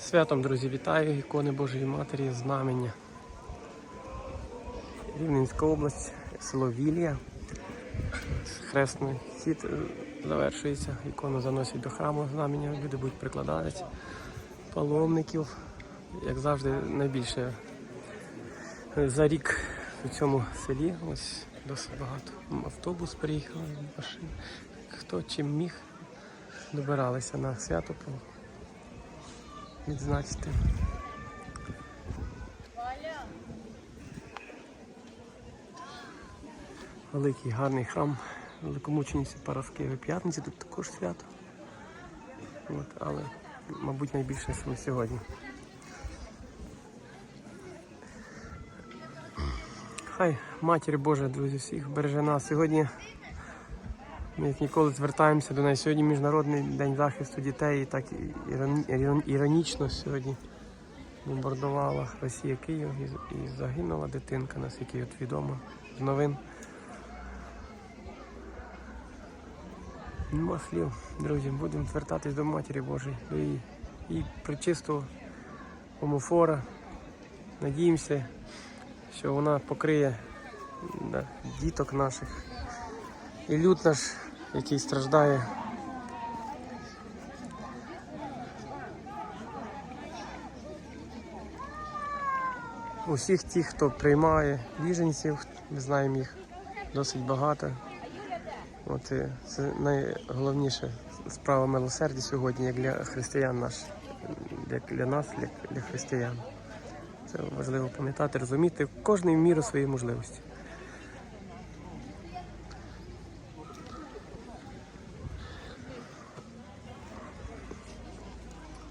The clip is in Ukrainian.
Святом, друзі, вітаю ікони Божої Матері Знамення. Рівненська область, село Вілія. Хресний хід е, завершується. Ікону заносять до храму знамення, люди будуть прикладатись. Паломників, як завжди, найбільше е, за рік у цьому селі. Ось досить багато. Автобус приїхав, машин. Хто чим міг, добиралися на свято відзначити. Великий гарний храм великомучениці Параскеви П'ятниці, тут також свято. От, але, мабуть, найбільше саме сьогодні. Хай Матір Божа, друзі, всіх береже нас. Сьогодні ми як ніколи звертаємося до неї. Сьогодні Міжнародний день захисту дітей, і так іронічно сьогодні бомбардувала Росія Київ і, загинула дитинка, наскільки от відомо з новин. Нема слів, друзі, будемо звертатись до Матері Божої, до її і причистого омофора. Надіємося, що вона покриє да, діток наших і люд наш, який страждає. Усіх тих, хто приймає біженців, ми знаємо їх досить багато. От це найголовніша справа милосердя сьогодні, як для християн наш, як для нас, як для християн. Це важливо пам'ятати, розуміти кожний в міру своєї можливості.